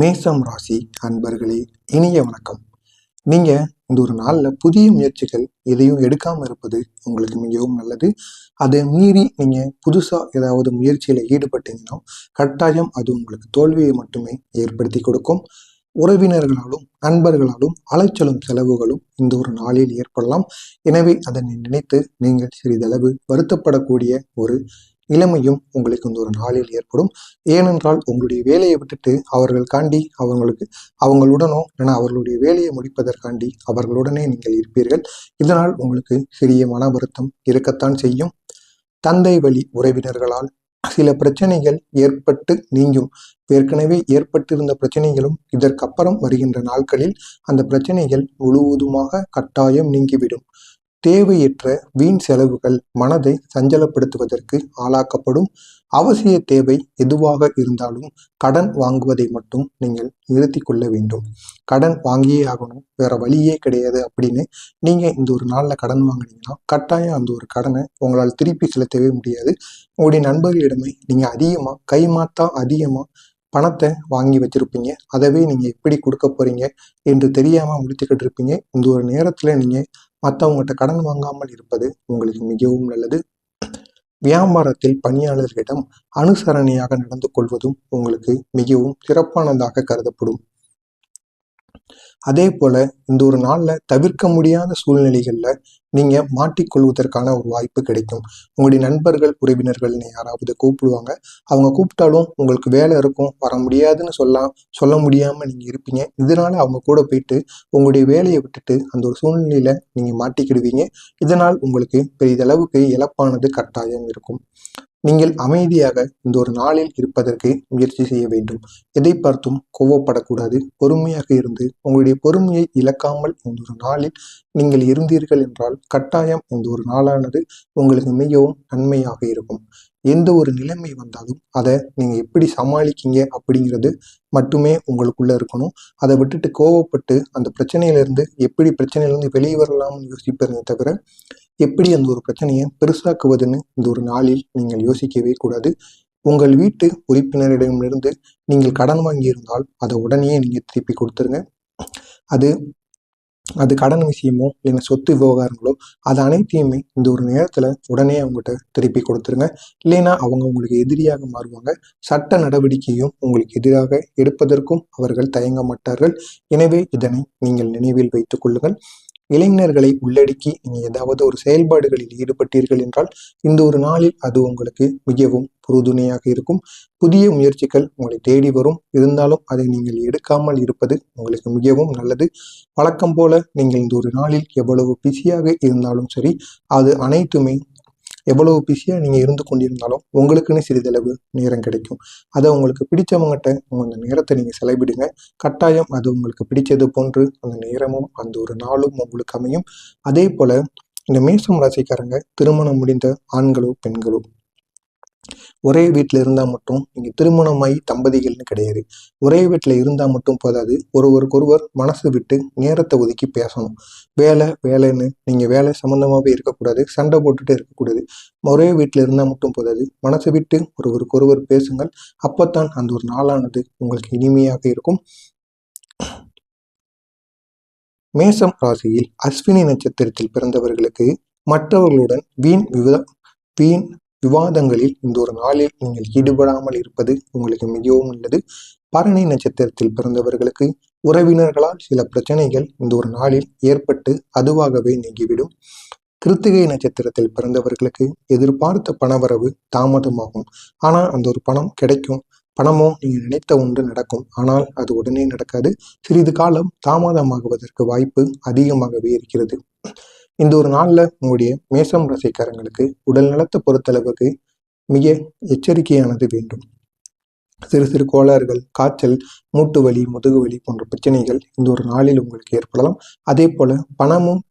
மேசம் ராசி அன்பர்களே இனிய வணக்கம். நீங்க இந்த ஒரு நாள்ல புதிய முயற்சிகள் எதையும் எடுக்காம இருப்பது உங்களுக்கு மிகவும் நல்லது. அதை மீறி நீங்க புதுசா ஏதாவது முயற்சியில ஈடுபட்டீங்கன்னா கட்டாயம் அது உங்களுக்கு தோல்வியை மட்டுமே ஏற்படுத்தி கொடுக்கும். உறவினர்களாலும் நண்பர்களாலும் அலைச்சலும் செலவுகளும் இந்த ஒரு நாளில் ஏற்படலாம். எனவே அதனை நினைத்து நீங்கள் சிறிதளவு வருத்தப்படக்கூடிய ஒரு நிலைமையும் உங்களுக்கு இந்த ஒரு நாளில் ஏற்படும். ஏனென்றால் உங்களுடைய வேலையை விட்டுட்டு அவர்கள் காண்டி அவங்களுக்கு அவங்களுடனோ என அவர்களுடைய வேலையை முடிப்பதற்காண்டி அவர்களுடனே நீங்கள் இருப்பீர்கள். இதனால் உங்களுக்கு சிறிய மன வருத்தம் இருக்கத்தான் செய்யும். தந்தை வழி உறவினர்களால் சில பிரச்சனைகள் ஏற்பட்டு நீங்கும். ஏற்கனவே ஏற்பட்டிருந்த பிரச்சனைகளும் இதற்கப்புறம் வருகின்ற நாட்களில் அந்த பிரச்சனைகள் முழுவதுமாக கட்டாயம் நீங்கிவிடும். தேவையற்ற வீண் செலவுகள் மனதை சஞ்சலப்படுத்துவதற்கு ஆளாக்கப்படும் அவசிய தேவை எதுவாக இருந்தாலும் கடன் வாங்குவதை மட்டும் நீங்கள் நிறுத்தி கொள்ள வேண்டும். கடன் வாங்கியே ஆகணும். வேற வழியே கிடையாது அப்படின்னு நீங்க இந்த ஒரு நாளில் கடன் வாங்கினீங்கன்னா கட்டாயம் அந்த ஒரு கடனை உங்களால் திருப்பி செலுத்தவே முடியாது. உங்களுடைய நண்பர்களிடமே நீங்க அதிகமா கைமாத்தா அதிகமா பணத்தை வாங்கி வச்சிருப்பீங்க. அதவே நீங்க எப்படி கொடுக்க போறீங்க என்று தெரியாம முடித்துக்கிட்டு இருப்பீங்க இந்த ஒரு நேரத்துல நீங்க மற்றவங்ககிட்ட கடன் வாங்காமல் இருப்பது உங்களுக்கு மிகவும் நல்லது. வியாபாரத்தில் பணியாளர்களிடம் அனுசரணையாக நடந்து கொள்வதும் உங்களுக்கு மிகவும் சிறப்பானதாக கருதப்படும். அதே போல இந்த ஒரு நாளில் தவிர்க்க முடியாத சூழ்நிலைகளில் நீங்கள் மாட்டிக்கொள்வதற்கான ஒரு வாய்ப்பு கிடைக்கும். உங்களுடைய நண்பர்கள் உறவினர்கள் யாராவது கூப்பிடுவாங்க. அவங்க கூப்பிட்டாலும் உங்களுக்கு வேலை இருக்கும். வர முடியாதுன்னு சொல்லலாம் சொல்ல முடியாமல் நீங்கள் இருப்பீங்க. இதனால அவங்க கூட போயிட்டு உங்களுடைய வேலையை விட்டுட்டு அந்த ஒரு சூழ்நிலையில் நீங்கள் மாட்டிக்கிடுவீங்க. இதனால் உங்களுக்கு பெரிதளவுக்கு இழப்பானது கட்டாயம் இருக்கும். நீங்கள் அமைதியாக இந்த ஒரு நாளில் இருப்பதற்கு முயற்சி செய்ய வேண்டும். எதை பார்த்தும் கோவப்படக்கூடாது. பொறுமையாக இருந்து உங்களுடைய பொறுமையை இழக்காமல் இந்த ஒரு நாளில் நீங்கள் இருந்தீர்கள் என்றால் கட்டாயம் இந்த ஒரு நாளானது உங்களுக்கு மிகவும் நன்மையாக இருக்கும். எந்த ஒரு நிலைமை வந்தாலும் அதை நீங்கள் எப்படி சமாளிக்கீங்க அப்படிங்கிறது மட்டுமே உங்களுக்குள்ள இருக்கணும். அதை விட்டுட்டு கோவப்பட்டு அந்த பிரச்சனையிலேருந்து எப்படி பிரச்சனையிலேருந்து வெளியே வரலாம்னு யோசிப்பதே தவிர எப்படி அந்த ஒரு பிரச்சனையை பெருசாக்குவதுன்னு இந்த ஒரு நாளில் நீங்கள் யோசிக்கவே கூடாது. உங்கள் வீட்டு உறுப்பினரிடமிருந்து நீங்கள் கடன் வாங்கியிருந்தால் அதை உடனே நீங்கள் திருப்பி கொடுத்துருங்க. அது அது கடன் விஷயமோ இல்லைன்னா சொத்து விவகாரங்களோ அது அனைத்தையுமே இந்த ஒரு நேரத்தில் உடனே அவங்ககிட்ட திருப்பி கொடுத்துருங்க. இல்லைன்னா அவங்க உங்களுக்கு எதிரியாக மாறுவாங்க. சட்ட நடவடிக்கையும் உங்களுக்கு எதிராக எடுப்பதற்கும் அவர்கள் தயங்க மாட்டார்கள். எனவே இதனை நீங்கள் நினைவில் வைத்துக் கொள்ளுங்கள். இளைஞர்களை உள்ளடக்கி நீ ஏதாவது ஒரு செயல்பாடுகளில் ஈடுபட்டீர்கள் என்றால் இந்த ஒரு நாளில் அது உங்களுக்கு மிகவும் உறுதுணையாக இருக்கும். புதிய முயற்சிகள் உங்களை தேடி வரும். இருந்தாலும் அதை நீங்கள் எடுக்காமல் இருப்பது உங்களுக்கு மிகவும் நல்லது. வழக்கம் போல நீங்கள் இந்த ஒரு நாளில் எவ்வளவு பிஸியாக இருந்தாலும் சரி அது அனைத்துமே எவ்வளவு பிஸியாக நீங்கள் இருந்து கொண்டிருந்தாலும் உங்களுக்குன்னு சிறிதளவு நேரம் கிடைக்கும். அதை உங்களுக்கு பிடிச்சவங்ககிட்ட உங்கள் அந்த நேரத்தை நீங்கள் செலவிடுங்க. கட்டாயம் அது உங்களுக்கு பிடிச்சது போன்று அந்த நேரமும் அந்த ஒரு நாளும் உங்களுக்கு அமையும். அதே போல் இந்த மேசம் ராசிக்காரங்க திருமணம் முடிந்த ஆண்களோ பெண்களோ ஒரே வீட்டில் இருந்தால் மட்டும் நீங்கள் திருமணமாகி தம்பதிகள்னு கிடையாது. ஒரே வீட்டில் இருந்தால் மட்டும் போதாது. ஒருவருக்கொருவர் மனசு விட்டு நேரத்தை ஒதுக்கி பேசணும். வேலை வேலைன்னு நீங்கள் வேலை சம்மந்தமாகவே இருக்கக்கூடாது. சண்டை போட்டுட்டு இருக்கக்கூடாது. ஒரே வீட்டில் இருந்தால் மட்டும் போதாது. மனசு விட்டு ஒருவருக்கொருவர் பேசுங்கள். அப்போத்தான் அந்த ஒரு நாளானது உங்களுக்கு இனிமையாக இருக்கும். மேசம் ராசியில் அஸ்வினி நட்சத்திரத்தில் பிறந்தவர்களுக்கு மற்றவர்களுடன் வீண் விவ வீண் விவாதங்களில் இந்த ஒரு நாளில் நீங்கள் ஈடுபடாமல் இருப்பது உங்களுக்கு மிகவும் நல்லது. பரணி நட்சத்திரத்தில் பிறந்தவர்களுக்கு உறவினர்களால் சில பிரச்சனைகள் இந்த ஒரு நாளில் ஏற்பட்டு அதுவாகவே நீங்கிவிடும். கிருத்திகை நட்சத்திரத்தில் பிறந்தவர்களுக்கு எதிர்பார்த்த பணவரவு தாமதமாகும். ஆனால் அந்த ஒரு பணம் கிடைக்கும். பணமோ நீங்கள் நினைத்த ஒன்று நடக்கும். ஆனால் அது உடனே நடக்காது. சிறிது காலம் தாமதமாகுவதற்கு வாய்ப்பு அதிகமாகவே இருக்கிறது. இந்த ஒரு நாளில் உங்களுடைய மேசம் ரசிக்காரங்களுக்கு உடல் நலத்தை பொறுத்தளவுக்கு மிக எச்சரிக்கையானது வேண்டும். சிறு சிறு கோளாறுகள் காய்ச்சல் மூட்டு வலி முதுகு வலி போன்ற பிரச்சனைகள் இந்த ஒரு நாளில் உங்களுக்கு ஏற்படலாம். அதே போல பணமும்